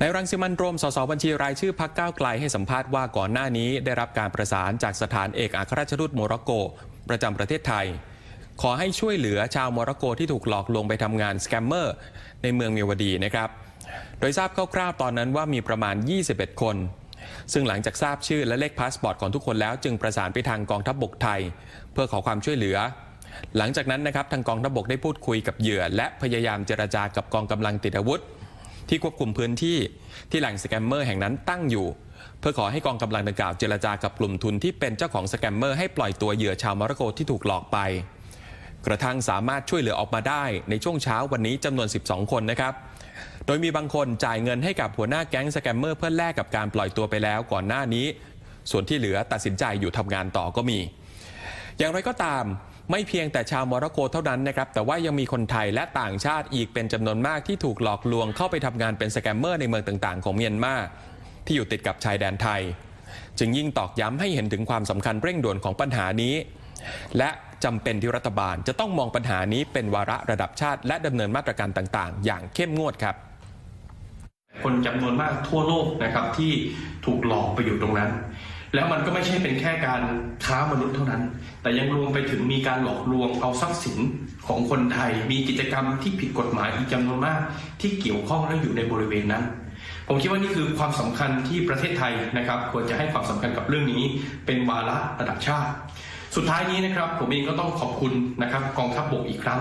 ในรังสิมันโรม สสบัญชีรายชื่อพักก้าวไกลให้สัมภาษณ์ว่าก่อนหน้านี้ได้รับการประสานจากสถานเอกอัครราชทูตโมร็อกโก ประจำประเทศไทย ขอให้ช่วยเหลือชาวโมร็อกโกที่ถูกหลอกลวงไปทำงานสแกมเมอร์ในเมืองเมียวดีนะครับ โดยทราบคร่าวๆตอนนั้นว่ามีประมาณ 21 คน ซึ่งหลังจากทราบชื่อและเลขพาสปอร์ตของทุกคนแล้วจึงประสานไปทางกองทัพบบกไทย เพื่อขอความช่วยเหลือหลังจากนั้นนะครับทางกองทัพบบกได้พูดคุยกับเหยื่อ และพยายามเจรจากับกองกำลังติดอาวุธ ที่ควบคุมพื้นที่ที่แหล่งสแกมเมอร์แห่งนั้นตั้งอยู่ เพื่อขอให้กองกำลังดังกล่าวเจรจากับกลุ่มทุนที่เป็นเจ้าของสแกมเมอร์ให้ปล่อยตัวเหยื่อชาวมร็อกโกที่ถูกหลอกไป กระทั่งสามารถช่วยเหลือออกมาได้ในช่วงเช้าวันนี้จำนวน 12 คนนะครับ โดยมีบางคนจ่ายเงินให้กับหัวหน้าแก๊งสแกมเมอร์เพื่อแลกกับการปล่อยตัวไปแล้วก่อนหน้านี้ ส่วนที่เหลือตัดสินใจอยู่ทำงานต่อก็มี อย่างไรก็ตาม ไม่เพียงแต่ชาวโมร็อกโกเท่านั้นนะครับ แต่ว่ายังมีคนไทยและต่างชาติอีกเป็นจำนวนมากที่ถูกหลอกลวงเข้าไปทำงานเป็นสแกมเมอร์ในเมืองต่างๆ ของเมียนมาที่อยู่ติดกับชายแดนไทย จึงยิ่งตอกย้ำให้เห็นถึงความสำคัญเร่งด่วนของปัญหานี้ และจำเป็นที่รัฐบาลจะต้องมองปัญหานี้เป็นวาระระดับชาติ และดำเนินมาตรการต่างๆ อย่างเข้มงวดครับคนจำนวนมากทั่วโลกนะครับที่ถูกหลอกไปอยู่ตรงนั้น แล้วมันก็ไม่ใช่เป็นแค่การค้ามนุษย์เท่านั้น แต่ยังรวมไปถึงมีการหลอกลวงเอาทรัพย์สินของคนไทย มีกิจกรรมที่ผิดกฎหมายอีกจำนวนมาก ที่เกี่ยวข้องและอยู่ในบริเวณนั้น ผมคิดว่านี่คือความสำคัญที่ประเทศไทยนะครับ ควรจะให้ความสำคัญกับเรื่องนี้ เป็นวาระระดับชาติ สุดท้ายนี้นะครับ ผมเองก็ต้องขอบคุณนะครับกองทัพบบกอีกครั้ง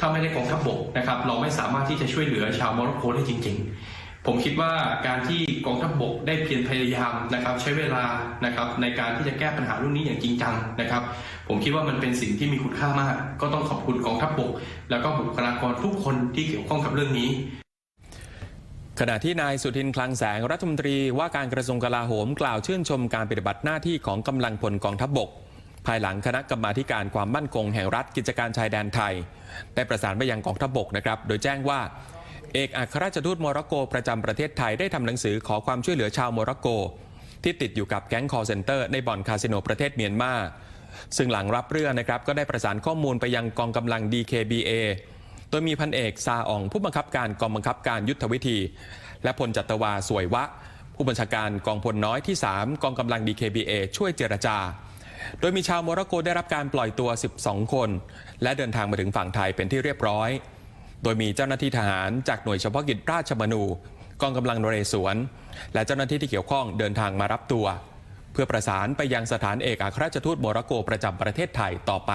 ถ้าไม่ได้กองทัพบบกนะครับ เราไม่สามารถที่จะช่วยเหลือชาวโมร็อกโกได้จริง ๆ ผมคิดว่าการที่กองทัพบบกได้เพียรพยายามนะครับใช้เวลานะครับในการที่จะแก้ปัญหาเรื่องนี้อย่างจริงจังนะครับ ผมคิดว่ามันเป็นสิ่งที่มีคุณค่ามาก ก็ต้องขอบคุณกองทัพบบก แล้วก็บุคลากรทุกคนที่เกี่ยวข้องกับเรื่องนี้ขณะที่นายสุทินคลังแสงรัฐมนตรีว่าการกระทรวงกลาโหมกล่าวชื่นชมการปฏิบัติหน้าที่ของกำลังพลกองทัพบบก ภายหลังคณะกรรมาการความมั่นคงแห่งรัฐกิจการชายแดนไทย ได้ประสานไปยังกองทัพบบกนะครับ โดยแจ้งว่า เอกอัครราชทูตโมร็อกโกประจำประเทศไทยได้ทำหนังสือขอความช่วยเหลือชาวโมร็อกโก ที่ติดอยู่กับแก๊งคอร์เซนเตอร์ในบ่อนคาสิโนประเทศเมียนมาซึ่งหลังรับเรื่องนะครับก็ได้ประสานข้อมูลไปยังกองกำลัง DKBA โดยมีพันเอกซาออง ผู้บังคับการกองบังคับการยุทธวิธี และพลจัตวาสวยวะ ผู้บัญชาการกองพลน้อยที่ 3 กองกำลัง DKBA ช่วยเจรจา โดยมีชาวโมร็อกโกได้รับการปล่อยตัว 12 คน และเดินทางมาถึงฝั่งไทยเป็นที่เรียบร้อย โดยมีเจ้าหน้าที่ทหารจากหน่วยเฉพาะกิจราชมนูกองกำลังนเรศวร และเจ้าหน้าที่ที่เกี่ยวข้องเดินทางมารับตัว เพื่อประสานไปยังสถานเอกอัครราชทูตโมร็อกโกประจำประเทศไทยต่อไป